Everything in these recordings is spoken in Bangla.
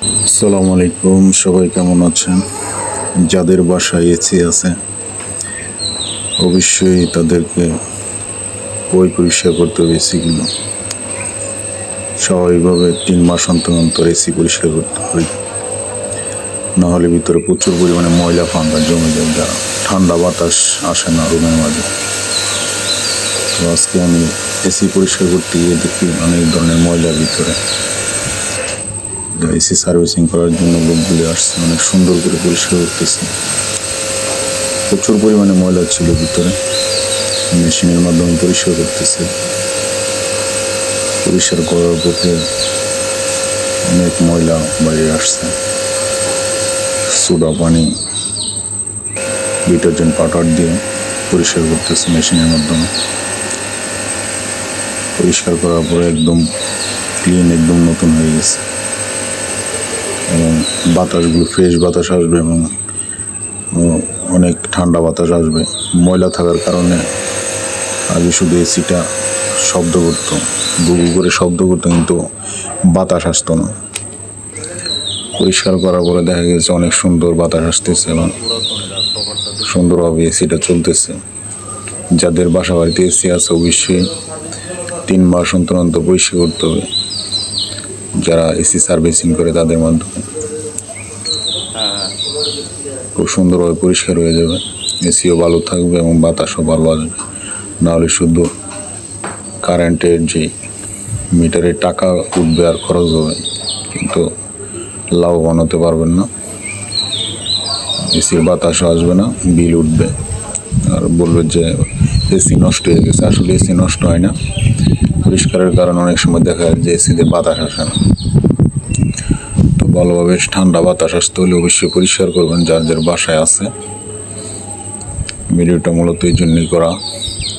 আসসালামু আলাইকুম, সবাই কেমন আছেন? যাদের বাসায় এসি আছে, অবশ্যই তাদেরকে বই পরিষ্কার করতে হবে এসিগুলো স্বাভাবিকভাবে তিন মাস অন্তর অন্তর এসি পরিষ্কার করতে হবে। নাহলে ভিতরে প্রচুর পরিমাণে ময়লা ফাঙ্কা জমে যায়, যা ঠান্ডা বাতাস আসে না রুমের মাঝে। তো আজকে আমি এসি পরিষ্কার করতে গিয়ে দেখি অনেক ধরনের ময়লা ভিতরে। এসি সার্ভিসিং করার জন্য লোকগুলি আসছে, অনেক সুন্দর করে পরিষ্কার করতেছে। প্রচুর পরিমাণে ময়লা ছিল ভিতরে। মেশিনের মাধ্যমে পরিষ্কার করতেছে। পরিষ্কার করার পথে অনেক ময়লা বাইরে আসছে। সোডা পানি, ডিটারজেন্ট পাউডার দিয়ে পরিষ্কার করতেছে মেশিনের মাধ্যমে। পরিষ্কার করার পরে একদম ক্লিন একদম নতুন হয়ে গেছে। বাতাসগুলো ফ্রেশ বাতাস আসবে এবং অনেক ঠান্ডা বাতাস আসবে। ময়লা থাকার কারণে আগে শুধু এসিটা শব্দ করতো। গুগু করে শব্দ করতো, কিন্তু বাতাস আসতো না। পরিষ্কার করার পরে দেখা গেছে অনেক সুন্দর বাতাস আসতেছে এবং সুন্দরভাবে এসিটা চলতেছে। যাদের বাসা বাড়িতে এসি আছে, অবশ্যই তিন মাস অন্তর অন্তর পরিষ্কার করতে হবে। যারা এসি সার্ভিসিং করে তাদের মাধ্যমে খুব সুন্দরভাবে পরিষ্কার হয়ে যাবে। এসিও ভালো থাকবে এবং বাতাসও ভালো আসবে। নাহলে শুধু কারেন্টের যে মিটারের টাকা উঠবে আর খরচ হবে, কিন্তু লাভবান হতে পারবেন না। এসির বাতাসও আসবে না, বিল উঠবে। আর বলবে যে এসি নষ্ট হয়ে গেছে। আসলে এসি নষ্ট হয় না। পরিষ্কারের কারণে অনেক সময় দেখা যায় যে এসিতে বাতাস আসে না। তো ভালোভাবে ঠান্ডা বাতাস আসতে হলে অবশ্যই পরিষ্কার করবেন যার যার বাসায় আছে। ভিডিওটা মূলত এই জন্যই করা।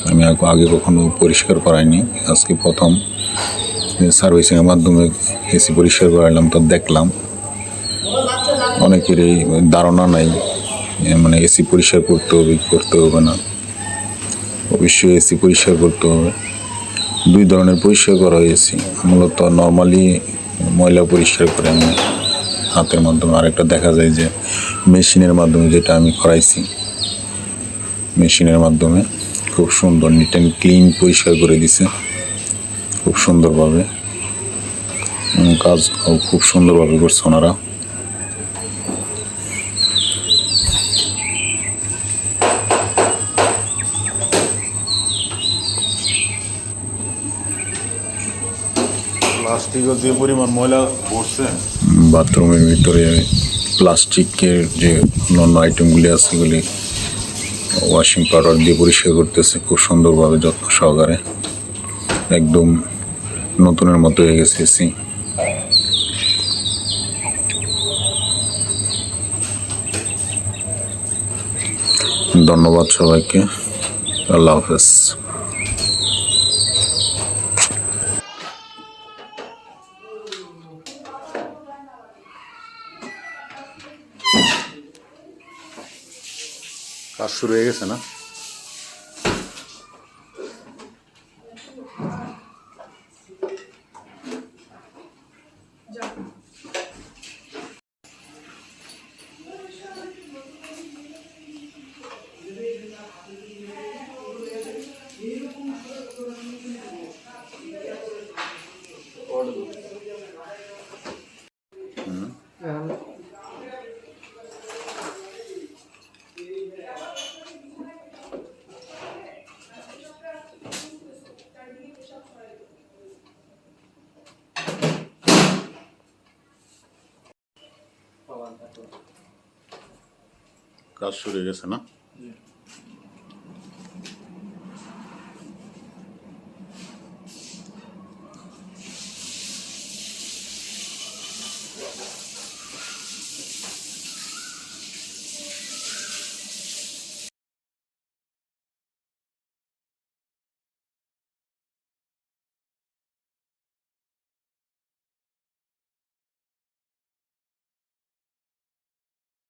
আমি আগে কখনো পরিষ্কার করাইনি, আজকে প্রথম। সার্ভিসিংয়ের মাধ্যমে এসি পরিষ্কার করাইলাম, তো দেখলাম। অনেকেরই ধারণা নাই মানে এসি পরিষ্কার করতে হবে করতে হবে না। অবশ্যই এসি পরিষ্কার করতে হবে। দুই ধরনের পরিষ্কার করা হয়েছে। মূলত নর্মালি ময়লা পরিষ্কার করে আমি হাতের মাধ্যমে আরেকটা দেখা যায় যে মেশিনের মাধ্যমে যেটা আমি করাইছি, মেশিনের মাধ্যমে খুব সুন্দর নিট অ্যান্ড ক্লিন পরিষ্কার করে দিছে, খুব সুন্দরভাবে। কাজ খুব সুন্দরভাবে করছে ওনারা। যে পরিমাণ ময়লা পড়ছে? বাথরুমের ভিতরে প্লাস্টিকের যে অন্যান্য আইটেমগুলি আছে সেগুলি ওয়াশিং পাউডার দিয়ে পরিষ্কার করতেছে, খুব সুন্দরভাবে, যত্ন সহকারে। একদম নতুনের মতো হয়ে গেছে এসি ধন্যবাদ সবাইকে। আল্লাহ হাফেজ। কাজ শুরু হয়ে গেছে না? কাজ শুরু হয়ে গেছে না